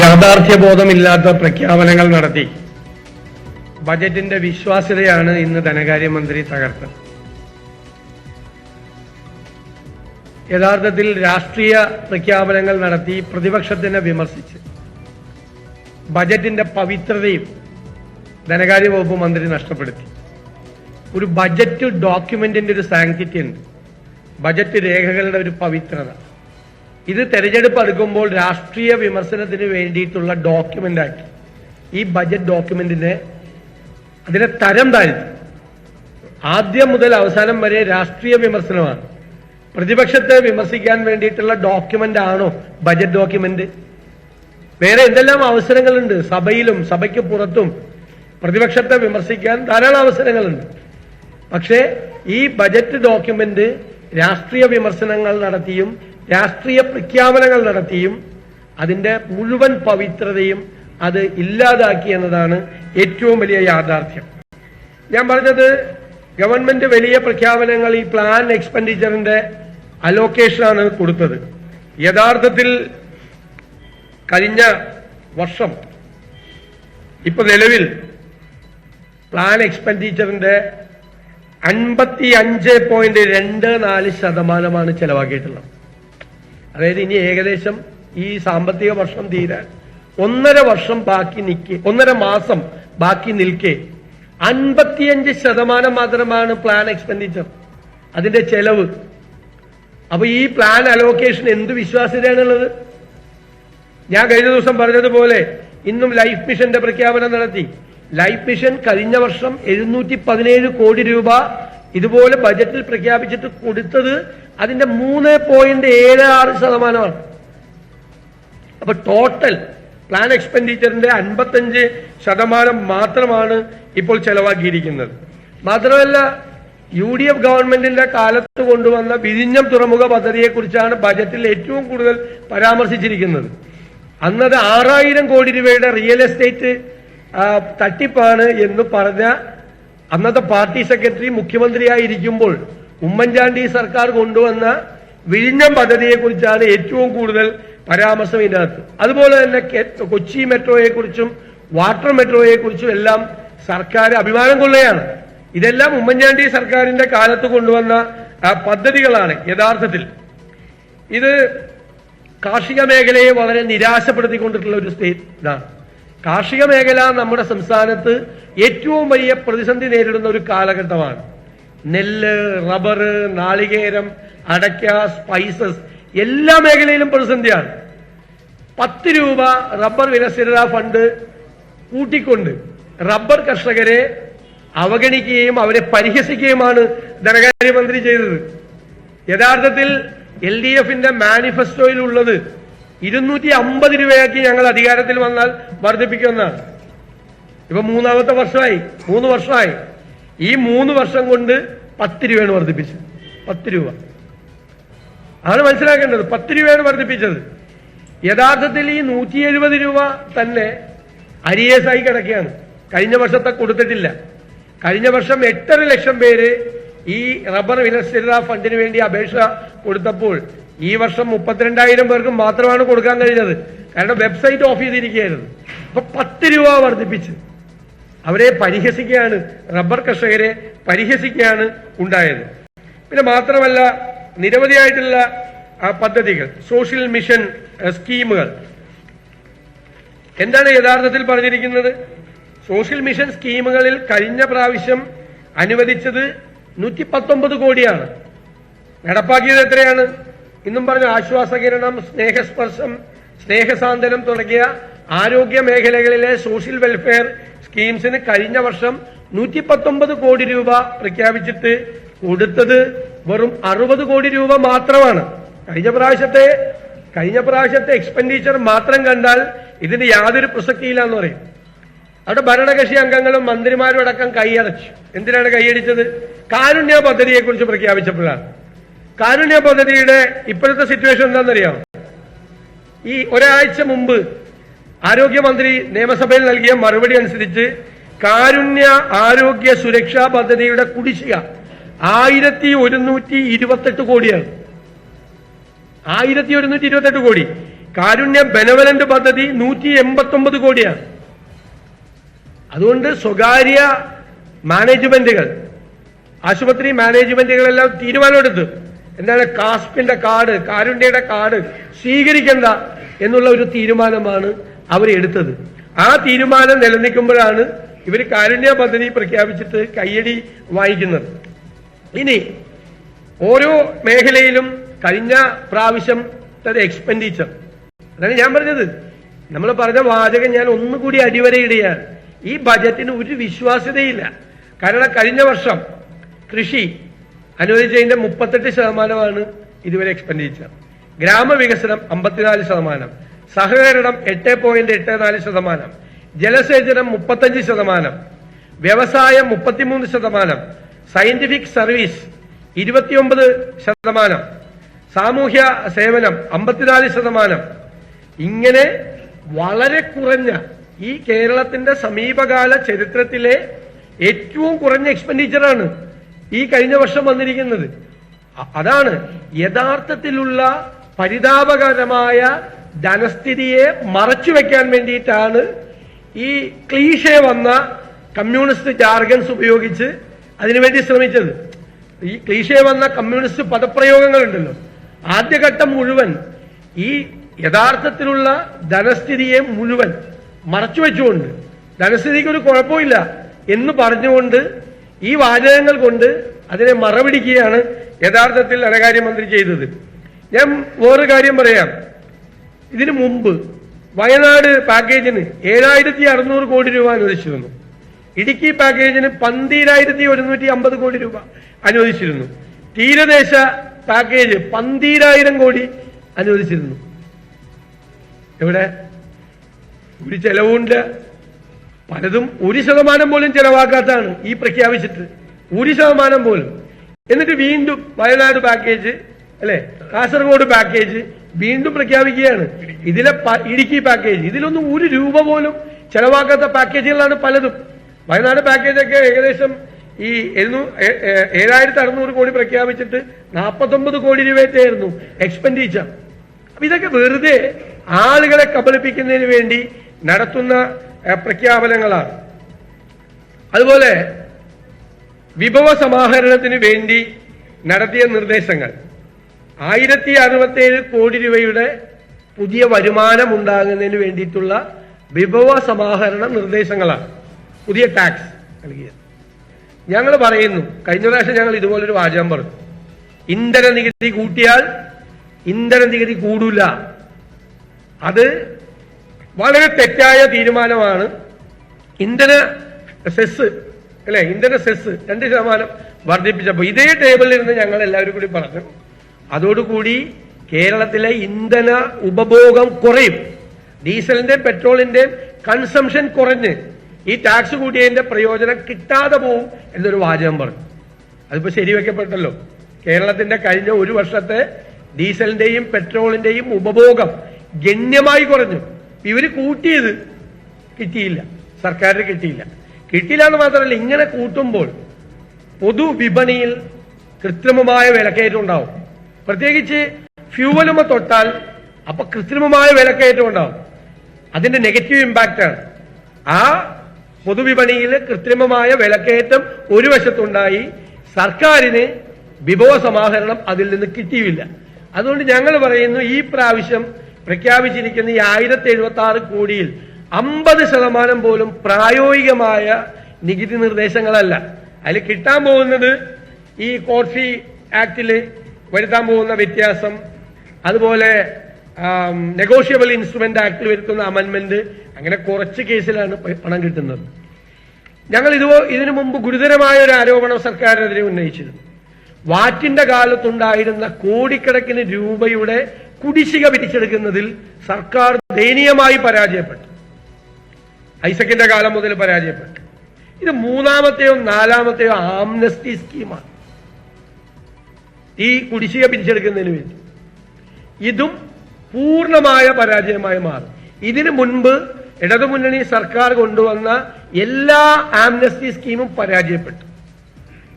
യാഥാർത്ഥ്യബോധമില്ലാത്ത പ്രഖ്യാപനങ്ങൾ നടത്തി. ബജറ്റിന്റെ വിശ്വാസ്യതയാണ് ഇന്ന് ധനകാര്യമന്ത്രി തകർത്തത്. യഥാർത്ഥത്തിൽ രാഷ്ട്രീയ പ്രഖ്യാപനങ്ങൾ നടത്തി പ്രതിപക്ഷത്തിനെ വിമർശിച്ച്. ബജറ്റിന്റെ പവിത്രതയും ധനകാര്യ വകുപ്പ് മന്ത്രി നഷ്ടപ്പെടുത്തി. ഒരു ബജറ്റ് ഡോക്യുമെന്റിന്റെ ഒരു സാങ്കിറ്റി ഉണ്ട്. ബജറ്റ് രേഖകളുടെ ഒരു പവിത്രത. ഇത് തെരഞ്ഞെടുപ്പ് അടുക്കുമ്പോൾ രാഷ്ട്രീയ വിമർശനത്തിന് വേണ്ടിയിട്ടുള്ള ഡോക്യുമെന്റ് ആക്കി ഈ ബജറ്റ് ഡോക്യുമെന്റിനെ അതിനെ തരം താഴ്ത്തി. ആദ്യം മുതൽ അവസാനം വരെ രാഷ്ട്രീയ വിമർശനമാണ്. പ്രതിപക്ഷത്തെ വിമർശിക്കാൻ വേണ്ടിയിട്ടുള്ള ഡോക്യുമെന്റ് ആണോ ബജറ്റ് ഡോക്യുമെന്റ്? വേറെ എന്തെല്ലാം അവസരങ്ങളുണ്ട്? സഭയിലും സഭയ്ക്ക് പുറത്തും പ്രതിപക്ഷത്തെ വിമർശിക്കാൻ ധാരാളം അവസരങ്ങളുണ്ട്. പക്ഷേ ഈ ബജറ്റ് ഡോക്യുമെന്റ് രാഷ്ട്രീയ വിമർശനങ്ങൾ നടത്തിയും രാഷ്ട്രീയ പ്രഖ്യാപനങ്ങൾ നടത്തിയും അതിന്റെ മുഴുവൻ പവിത്രതയും അത് ഇല്ലാതാക്കി എന്നതാണ് ഏറ്റവും വലിയ യാഥാർത്ഥ്യം. ഞാൻ പറഞ്ഞത് ഗവൺമെന്റ് വലിയ പ്രഖ്യാപനങ്ങൾ ഈ പ്ലാൻ എക്സ്പെൻഡിച്ചറിന്റെ അലോക്കേഷനാണ് കൊടുത്തത്. യഥാർത്ഥത്തിൽ കഴിഞ്ഞ വർഷം ഇപ്പൊ നിലവിൽ പ്ലാൻ എക്സ്പെൻഡിച്ചറിന്റെ അൻപത്തി അഞ്ച് പോയിന്റ് രണ്ട് നാല് ശതമാനമാണ് ചെലവാക്കിയിട്ടുള്ളത്. അതായത് ഇനി ഏകദേശം ഈ സാമ്പത്തിക വർഷം തീരാൻ ഒന്നര വർഷം ബാക്കി നിൽക്കെ ഒന്നര മാസം ബാക്കി നിൽക്കെ. അൻപത്തിയഞ്ച് ശതമാനം മാത്രമാണ് പ്ലാൻ എക്സ്പെൻഡിച്ചർ അതിന്റെ ചെലവ്. അപ്പൊ ഈ പ്ലാൻ അലോക്കേഷൻ എന്ത് വിശ്വാസ്യതയാണുള്ളത്? ഞാൻ കഴിഞ്ഞ ദിവസം പറഞ്ഞതുപോലെ ഇന്നും ലൈഫ് മിഷന്റെ പ്രഖ്യാപനം നടത്തി. ലൈഫ് മിഷൻ കഴിഞ്ഞ വർഷം എഴുന്നൂറ്റി പതിനേഴ് കോടി രൂപ ഇതുപോലെ ബജറ്റിൽ പ്രഖ്യാപിച്ചിട്ട് കൊടുത്തത് അതിന്റെ മൂന്ന് പോയിന്റ് ഏഴ് ആറ് ശതമാനമാണ്. അപ്പൊ ടോട്ടൽ പ്ലാൻ എക്സ്പെൻഡിച്ചറിന്റെ അൻപത്തഞ്ച് ശതമാനം മാത്രമാണ് ഇപ്പോൾ ചെലവാക്കിയിരിക്കുന്നത്. മാത്രമല്ല യു ഡി എഫ് ഗവൺമെന്റിന്റെ കാലത്ത് കൊണ്ടുവന്ന വിഴിഞ്ഞം തുറമുഖ പദ്ധതിയെക്കുറിച്ചാണ് ബജറ്റിൽ ഏറ്റവും കൂടുതൽ പരാമർശിച്ചിരിക്കുന്നത്. അന്നത് ആറായിരം കോടി രൂപയുടെ റിയൽ എസ്റ്റേറ്റ് തട്ടിപ്പാണ് എന്ന് പറഞ്ഞ അന്നത്തെ പാർട്ടി സെക്രട്ടറി മുഖ്യമന്ത്രിയായിരിക്കുമ്പോൾ ഉമ്മൻചാണ്ടി സർക്കാർ കൊണ്ടുവന്ന വിഴിഞ്ഞം പദ്ധതിയെക്കുറിച്ചാണ് ഏറ്റവും കൂടുതൽ പരാമർശം ഇതിനകത്ത്. അതുപോലെ തന്നെ കൊച്ചി മെട്രോയെക്കുറിച്ചും വാട്ടർ മെട്രോയെക്കുറിച്ചും എല്ലാം സർക്കാർ അഭിമാനം കൊള്ളുകയാണ്. ഇതെല്ലാം ഉമ്മൻചാണ്ടി സർക്കാരിന്റെ കാലത്ത് കൊണ്ടുവന്ന പദ്ധതികളാണ് യഥാർത്ഥത്തിൽ. ഇത് കാർഷിക മേഖലയെ വളരെ നിരാശപ്പെടുത്തിക്കൊണ്ടിട്ടുള്ള ഒരു സ്റ്റേറ്റ് ഇതാണ്. കാർഷിക മേഖല നമ്മുടെ സംസ്ഥാനത്ത് ഏറ്റവും വലിയ പ്രതിസന്ധി നേരിടുന്ന ഒരു കാലഘട്ടമാണ്. നെല്ല് റബ്ബർ നാളികേരം അടയ്ക്ക സ്പൈസസ് എല്ലാ മേഖലയിലും പ്രതിസന്ധിയാണ്. പത്ത് രൂപ റബ്ബർ വിനസ്ഥിരതാ ഫണ്ട് കൂട്ടിക്കൊണ്ട് റബ്ബർ കർഷകരെ അവഗണിക്കുകയും അവരെ പരിഹസിക്കുകയുമാണ് ധനകാര്യമന്ത്രി ചെയ്തത്. യഥാർത്ഥത്തിൽ എൽ ഡി എഫിന്റെ മാനിഫെസ്റ്റോയിലുള്ളത് ഇരുന്നൂറ്റി അമ്പത് രൂപയാക്കി ഞങ്ങൾ അധികാരത്തിൽ വന്നാൽ വർദ്ധിപ്പിക്കുമെന്നാണ് ഇപ്പൊ മൂന്നാമത്തെ വർഷമായി മൂന്ന് വർഷമായി. ഈ മൂന്ന് വർഷം കൊണ്ട് പത്ത് രൂപയാണ് വർദ്ധിപ്പിച്ചത്. പത്ത് രൂപ. ആണ് മനസ്സിലാക്കേണ്ടത്. പത്ത് രൂപയാണ് വർദ്ധിപ്പിച്ചത്. യഥാർത്ഥത്തിൽ ഈ നൂറ്റി എഴുപത് രൂപ തന്നെ അരിയേസായി കിടക്കുകയാണ്. കഴിഞ്ഞ വർഷത്തെ കൊടുത്തിട്ടില്ല. കഴിഞ്ഞ വർഷം എട്ടര ലക്ഷം പേര് ഈ റബ്ബർ വിലസ്ഥിരത ഫണ്ടിന് വേണ്ടി അപേക്ഷ കൊടുത്തപ്പോൾ ഈ വർഷം മുപ്പത്തിരണ്ടായിരം പേർക്ക് മാത്രമാണ് കൊടുക്കാൻ കഴിഞ്ഞത്. കാരണം വെബ്സൈറ്റ് ഓഫ് ചെയ്തിരിക്കുകയായിരുന്നു. അപ്പൊ പത്ത് രൂപ വർദ്ധിപ്പിച്ച് അവരെ പരിഹസിക്കുകയാണ് റബ്ബർ കർഷകരെ പരിഹസിക്കുകയാണ് ഉണ്ടായത്. പിന്നെ മാത്രമല്ല നിരവധിയായിട്ടുള്ള പദ്ധതികൾ സോഷ്യൽ മിഷൻ സ്കീമുകൾ. എന്താണ് യഥാർത്ഥത്തിൽ പറഞ്ഞിരിക്കുന്നത്? സോഷ്യൽ മിഷൻ സ്കീമുകളിൽ കഴിഞ്ഞ പ്രാവശ്യം അനുവദിച്ചത് നൂറ്റി പത്തൊമ്പത് കോടിയാണ്. നടപ്പാക്കിയത് എത്രയാണ്? ഇന്നും പറഞ്ഞ ആശ്വാസകിരണം സ്നേഹസ്പർശം സ്നേഹസാന്ത്വനം തുടങ്ങിയ ആരോഗ്യ മേഖലകളിലെ സോഷ്യൽ വെൽഫെയർ സ്കീംസിന് കഴിഞ്ഞ വർഷം നൂറ്റി പത്തൊമ്പത് കോടി രൂപ പ്രഖ്യാപിച്ചിട്ട് കൊടുത്തത് വെറും അറുപത് കോടി രൂപ മാത്രമാണ്. കഴിഞ്ഞ പ്രാവശ്യത്തെ കഴിഞ്ഞ പ്രാവശ്യത്തെ എക്സ്പെൻഡിച്ചർ മാത്രം കണ്ടാൽ ഇതിന് യാതൊരു പ്രസക്തിയില്ലാന്ന് പറയും. അവിടെ ഭരണകക്ഷി അംഗങ്ങളും മന്ത്രിമാരും അടക്കം കൈയടച്ചു എന്തിനാണ് കൈയടിച്ചത് കാരുണ്യ പദ്ധതിയെ കുറിച്ച് പ്രഖ്യാപിച്ചപ്പോഴാണ്. കാരുണ്യ പദ്ധതിയുടെ ഇപ്പോഴത്തെ സിറ്റുവേഷൻ എന്താണെന്നറിയാം? ഈ ഒരാഴ്ച മുമ്പ് ആരോഗ്യമന്ത്രി നിയമസഭയിൽ നൽകിയ മറുപടി അനുസരിച്ച് കാരുണ്യ ആരോഗ്യ സുരക്ഷാ പദ്ധതിയുടെ കുടിശ്ശിക ആയിരത്തി ഒരുന്നൂറ്റി ഇരുപത്തെട്ട് കോടിയാണ്. ആയിരത്തി ഒരുന്നൂറ്റി ഇരുപത്തെട്ട് കോടി. കാരുണ്യ ബെനവലന്റ് പദ്ധതി നൂറ്റി എൺപത്തി ഒമ്പത് കോടിയാണ്. അതുകൊണ്ട് സ്വകാര്യ മാനേജ്മെന്റുകൾ ആശുപത്രി മാനേജ്മെന്റുകളെല്ലാം തീരുമാനമെടുത്തു എന്താണ് കാസ്പിന്റെ കാർഡ് കാരുണ്യയുടെ കാർഡ് സ്വീകരിക്കണ്ട എന്നുള്ള ഒരു തീരുമാനമാണ് അവർ എടുത്തത്. ആ തീരുമാനം നിലനിൽക്കുമ്പോഴാണ് ഇവർ കാരുണ്യ പദ്ധതി പ്രഖ്യാപിച്ചിട്ട് കയ്യടി വാങ്ങിക്കുന്നത്. ഇനി ഓരോ മേഖലയിലും കഴിഞ്ഞ പ്രാവശ്യം എക്സ്പെൻഡിച്ചർ അതാണ് ഞാൻ പറഞ്ഞത്. നമ്മൾ പറഞ്ഞ വാചകം ഞാൻ ഒന്നുകൂടി അടിവരയിടുകയാണ്. ഈ ബജറ്റിന് ഒരു വിശ്വാസ്യതയില്ല. കാരണം കഴിഞ്ഞ വർഷം കൃഷി അനുവദിച്ചതിന്റെ മുപ്പത്തെട്ട് ശതമാനമാണ് ഇതുവരെ എക്സ്പെൻഡിച്ചർ ഗ്രാമവികസനം അമ്പത്തിനാല് ശതമാനം. സഹകരണം എട്ട് പോയിന്റ് എട്ട് നാല് ശതമാനം. ജലസേചനം മുപ്പത്തഞ്ച് ശതമാനം. വ്യവസായം മുപ്പത്തിമൂന്ന് ശതമാനം. സയന്റിഫിക് സർവീസ് ഇരുപത്തിയൊമ്പത് ശതമാനം. സാമൂഹ്യ സേവനം അമ്പത്തിനാല് ശതമാനം. ഇങ്ങനെ വളരെ കുറഞ്ഞ ഈ കേരളത്തിന്റെ സമീപകാല ചരിത്രത്തിലെ ഏറ്റവും കുറഞ്ഞ എക്സ്പെൻഡിച്ചറാണ് ഈ കഴിഞ്ഞ വർഷം വന്നിരിക്കുന്നത്. അതാണ് യഥാർത്ഥത്തിലുള്ള പരിതാപകരമായ ധനസ്ഥിതിയെ മറച്ചു വെക്കാൻ വേണ്ടിയിട്ടാണ് ഈ ക്ലീഷെ വന്ന കമ്മ്യൂണിസ്റ്റ് ജാർഗൻസ് ഉപയോഗിച്ച് അതിനുവേണ്ടി ശ്രമിച്ചത്. ഈ ക്ലീഷെ വന്ന കമ്മ്യൂണിസ്റ്റ് പദപ്രയോഗങ്ങളുണ്ടല്ലോ. ആദ്യഘട്ടം മുഴുവൻ ഈ യഥാർത്ഥത്തിലുള്ള ധനസ്ഥിതിയെ മുഴുവൻ മറച്ചു വെച്ചുകൊണ്ട്. ധനസ്ഥിതിക്ക് ഒരു കുഴപ്പമില്ല എന്ന് പറഞ്ഞുകൊണ്ട് ഈ വാചകങ്ങൾ കൊണ്ട് അതിനെ മറപിടിക്കുകയാണ് യഥാർത്ഥത്തിൽ ധനകാര്യമന്ത്രി ചെയ്തത്. ഞാൻ വേറൊരു കാര്യം പറയാം. ഇതിനു മുമ്പ് വയനാട് പാക്കേജിന് ഏഴായിരത്തി അറുന്നൂറ് കോടി രൂപ അനുവദിച്ചിരുന്നു. ഇടുക്കി പാക്കേജിന് പന്തീരായിരത്തി ഒരുന്നൂറ്റി അമ്പത് കോടി രൂപ അനുവദിച്ചിരുന്നു. തീരദേശ പാക്കേജ് പന്തീരായിരം കോടി അനുവദിച്ചിരുന്നു. എവിടെ? ഒരു ചെലവുണ്ട്. പലതും ഒരു ശതമാനം പോലും ചെലവാക്കാത്താണ് ഈ പ്രഖ്യാപിച്ചിട്ട്. ഒരു ശതമാനം പോലും. എന്നിട്ട് വീണ്ടും വയനാട് പാക്കേജ് അല്ലെ? കാസർഗോഡ് പാക്കേജ് വീണ്ടും പ്രഖ്യാപിക്കുകയാണ്. ഇതിലെ ഇടുക്കി പാക്കേജ് ഇതിലൊന്നും ഒരു രൂപ പോലും ചെലവാക്കാത്ത പാക്കേജുകളാണ് പലതും. വയനാട് പാക്കേജൊക്കെ ഏകദേശം ഈ എഴുന്നൂ ഏഴായിരത്തി അറുന്നൂറ് കോടി പ്രഖ്യാപിച്ചിട്ട് നാൽപ്പത്തൊമ്പത് കോടി രൂപയായിരുന്നു എക്സ്പെൻഡിച്ചർ അപ്പൊ ഇതൊക്കെ വെറുതെ ആളുകളെ കബളിപ്പിക്കുന്നതിന് വേണ്ടി നടത്തുന്ന പ്രഖ്യാപനങ്ങളാണ്. അതുപോലെ വിഭവ സമാഹരണത്തിന് വേണ്ടി നടത്തിയ നിർദ്ദേശങ്ങൾ. ആയിരത്തി അറുപത്തേഴ് കോടി രൂപയുടെ പുതിയ വരുമാനം ഉണ്ടാകുന്നതിന് വേണ്ടിയിട്ടുള്ള വിഭവ സമാഹരണ നിർദ്ദേശങ്ങളാണ്. പുതിയ ടാക്സ് നൽകിയത്. ഞങ്ങൾ പറയുന്നു കഴിഞ്ഞ പ്രാവശ്യം ഞങ്ങൾ ഇതുപോലൊരു വാചകം പറഞ്ഞു. ഇന്ധന നികുതി കൂട്ടിയാൽ ഇന്ധന നികുതി കൂടില്ല അത് വളരെ തെറ്റായ തീരുമാനമാണ് ഇന്ധന സെസ് അല്ലെ? ഇന്ധന സെസ് രണ്ട് ശതമാനം വർദ്ധിപ്പിച്ചപ്പോൾ ഇതേ ടേബിളിൽ ഇരുന്ന് ഞങ്ങൾ എല്ലാവരും കൂടി പറഞ്ഞു അതോടുകൂടി കേരളത്തിലെ ഇന്ധന ഉപഭോഗം കുറയും. ഡീസലിന്റെയും പെട്രോളിന്റെയും കൺസംഷൻ കുറഞ്ഞ് ഈ ടാക്സ് കൂട്ടിയതിന്റെ പ്രയോജനം കിട്ടാതെ പോവും എന്നൊരു വാചകം പറഞ്ഞു. അതിപ്പോ ശരിവെക്കപ്പെട്ടല്ലോ. കേരളത്തിന്റെ കഴിഞ്ഞ ഒരു വർഷത്തെ ഡീസലിന്റെയും പെട്രോളിന്റെയും ഉപഭോഗം ഗണ്യമായി കുറഞ്ഞു. ഇവർ കൂട്ടിയത് കിട്ടിയില്ല. സർക്കാരിന് കിട്ടിയില്ല. കിട്ടിയില്ല എന്ന് മാത്രമല്ല ഇങ്ങനെ കൂട്ടുമ്പോൾ പൊതുവിപണിയിൽ കൃത്രിമമായ വിലക്കയറ്റം ഉണ്ടാവും. പ്രത്യേകിച്ച് ഫ്യൂവലുമ തൊട്ടാൽ അപ്പൊ കൃത്രിമമായ വിലക്കയറ്റം ഉണ്ടാവും. അതിന്റെ നെഗറ്റീവ് ഇമ്പാക്റ്റ് ആണ്. ആ പൊതുവിപണിയിൽ കൃത്രിമമായ വിലക്കയറ്റം ഒരു വശത്തുണ്ടായി സർക്കാരിന് വിഭവ സമാഹരണം അതിൽ നിന്ന് കിട്ടിയില്ല. അതുകൊണ്ട് ഞങ്ങൾ പറയുന്നു ഈ പ്രാവശ്യം പ്രഖ്യാപിച്ചിരിക്കുന്ന ഈ ആയിരത്തി എഴുപത്തി ആറ് കോടിയിൽ അമ്പത് ശതമാനം പോലും പ്രായോഗികമായ നികുതി നിർദ്ദേശങ്ങളല്ല. അതിൽ കിട്ടാൻ പോകുന്നത് ഈ കോർഫി ആക്ടിൽ വരുത്താൻ പോകുന്ന വ്യത്യാസം അതുപോലെ നെഗോഷ്യബിൾ ഇൻസ്ട്രുമെന്റ് ആക്ടിൽ വരുത്തുന്ന അമെന്റ്മെന്റ് അങ്ങനെ കുറച്ച് കേസിലാണ് പണം കിട്ടുന്നത്. ഞങ്ങൾ ഇത് ഇതിനു മുമ്പ് ഗുരുതരമായ ഒരു ആരോപണം സർക്കാരിനെതിരെ ഉന്നയിച്ചിരുന്നു. വാറ്റിന്റെ കാലത്തുണ്ടായിരുന്ന കോടിക്കണക്കിന് രൂപയുടെ കുടിശ്ശിക പിരിച്ചെടുക്കുന്നതിൽ സർക്കാർ ദയനീയമായി പരാജയപ്പെട്ടു. ഐസക്കിന്റെ കാലം മുതൽ പരാജയപ്പെട്ടു. ഇത് മൂന്നാമത്തെയോ നാലാമത്തെയോ ആംനസ്റ്റി സ്കീമാണ്. ഈ കുടിശ്ശിക പിരിച്ചെടുക്കുന്നതിന് വേണ്ടി. ഇതും പൂർണമായ പരാജയമായി മാറും. ഇതിനു മുൻപ് ഇടതുമുന്നണി സർക്കാർ കൊണ്ടുവന്ന എല്ലാ ആംനസ്റ്റി സ്കീമും പരാജയപ്പെട്ടു.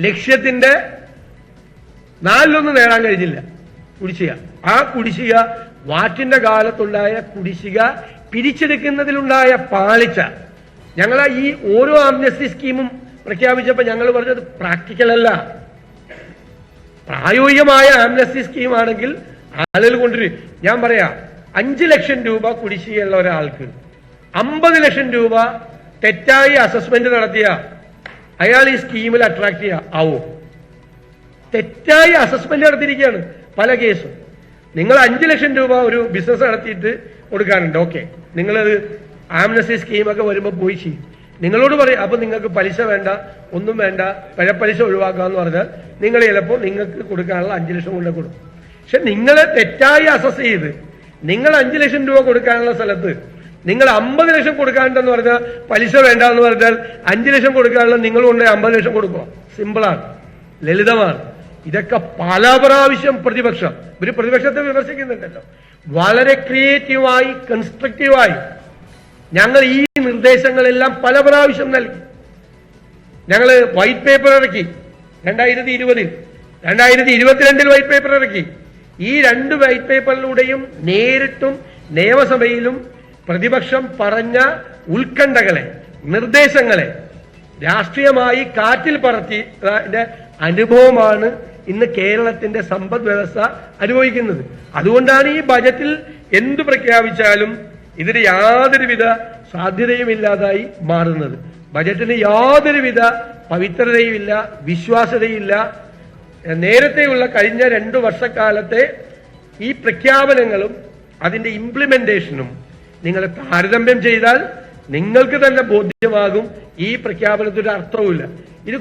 ലക്ഷ്യത്തിന്റെ നാലിലൊന്നും നേടാൻ കഴിഞ്ഞില്ല. കുടിശ്ശിക. ആ കുടിശ്ശിക വാറ്റിന്റെ കാലത്തുണ്ടായ കുടിശ്ശിക പിരിച്ചെടുക്കുന്നതിലുണ്ടായ പാളിച്ച. ഞങ്ങൾ ഈ ഓരോ ആംനസ്റ്റി സ്കീമും പ്രഖ്യാപിച്ചപ്പോൾ ഞങ്ങൾ പറഞ്ഞത് പ്രാക്ടിക്കൽ അല്ല. പ്രായോഗികമായ ആംനസ്റ്റി സ്കീം ആണെങ്കിൽ ആളുകൾ കൊണ്ടുവരും. ഞാൻ പറയാ അഞ്ച് ലക്ഷം രൂപ കുടിശ്ശികയുള്ള ഒരാൾക്ക് അമ്പത് ലക്ഷം രൂപ തെറ്റായി അസസ്മെന്റ് നടത്തിയ അയാൾ ഈ സ്കീമിൽ അട്രാക്ട് ചെയ്യുക ആവോ? തെറ്റായി അസസ്മെന്റ് നടത്തിയിരിക്കുകയാണ് പല കേസും. നിങ്ങൾ അഞ്ച് ലക്ഷം രൂപ ഒരു ബിസിനസ് നടത്തിയിട്ട് കൊടുക്കാനുണ്ട്. ഓക്കെ നിങ്ങളത് ആംനസി സ്കീമൊക്കെ വരുമ്പോൾ പോയി ചെയ്യും. നിങ്ങളോട് പറയും അപ്പൊ നിങ്ങൾക്ക് പലിശ വേണ്ട ഒന്നും വേണ്ട പിഴപ്പലിശ ഒഴിവാക്കാന്ന് പറഞ്ഞാൽ നിങ്ങൾ ചിലപ്പോൾ നിങ്ങൾക്ക് കൊടുക്കാനുള്ള അഞ്ച് ലക്ഷം കൊണ്ട് കൊടുക്കും. പക്ഷെ നിങ്ങൾ തെറ്റായി അസസ് ചെയ്ത് നിങ്ങൾ അഞ്ച് ലക്ഷം രൂപ കൊടുക്കാനുള്ള സ്ഥലത്ത് നിങ്ങൾ അമ്പത് ലക്ഷം കൊടുക്കാനുണ്ടെന്ന് പറഞ്ഞാൽ പലിശ വേണ്ട എന്ന് പറഞ്ഞാൽ അഞ്ച് ലക്ഷം കൊടുക്കാനുള്ള നിങ്ങൾ കൊണ്ട് അമ്പത് ലക്ഷം കൊടുക്കുക. സിമ്പിളാണ് ലളിതമാണ്. ഇതൊക്കെ പല പ്രാവശ്യം പ്രതിപക്ഷം. ഒരു പ്രതിപക്ഷത്തെ വിമർശിക്കുന്നുണ്ടല്ലോ. വളരെ ക്രിയേറ്റീവായി കൺസ്ട്രക്റ്റീവായി ഞങ്ങൾ ഈ നിർദ്ദേശങ്ങളെല്ലാം പല പ്രാവശ്യം നൽകി. ഞങ്ങൾ വൈറ്റ് പേപ്പർ ഇറക്കി. രണ്ടായിരത്തി ഇരുപതിൽ രണ്ടായിരത്തി ഇരുപത്തിരണ്ടിൽ വൈറ്റ് പേപ്പർ ഇറക്കി. ഈ രണ്ട് വൈറ്റ് പേപ്പറിലൂടെയും നേരിട്ടും നിയമസഭയിലും പ്രതിപക്ഷം പറഞ്ഞ ഉത്കണ്ഠകളെ നിർദ്ദേശങ്ങളെ രാഷ്ട്രീയമായി കാറ്റിൽ പറത്തി അനുഭവമാണ് ഇന്ന് കേരളത്തിന്റെ സമ്പദ് വ്യവസ്ഥ അനുഭവിക്കുന്നത്. അതുകൊണ്ടാണ് ഈ ബജറ്റിൽ എന്തു പ്രഖ്യാപിച്ചാലും ഇതിന് യാതൊരുവിധ സാധ്യതയുമില്ലാതായി മാറുന്നത്. ബജറ്റിന് യാതൊരുവിധ പവിത്രതയുമില്ല വിശ്വാസ്യതയില്ല. നേരത്തെയുള്ള കഴിഞ്ഞ രണ്ടു വർഷക്കാലത്തെ ഈ പ്രഖ്യാപനങ്ങളും അതിന്റെ ഇംപ്ലിമെന്റേഷനും നിങ്ങൾ താരതമ്യം ചെയ്താൽ നിങ്ങൾക്ക് തന്നെ ബോധ്യമാകും ഈ പ്രഖ്യാപനത്തിന് അർത്ഥവുമില്ല. ഇത്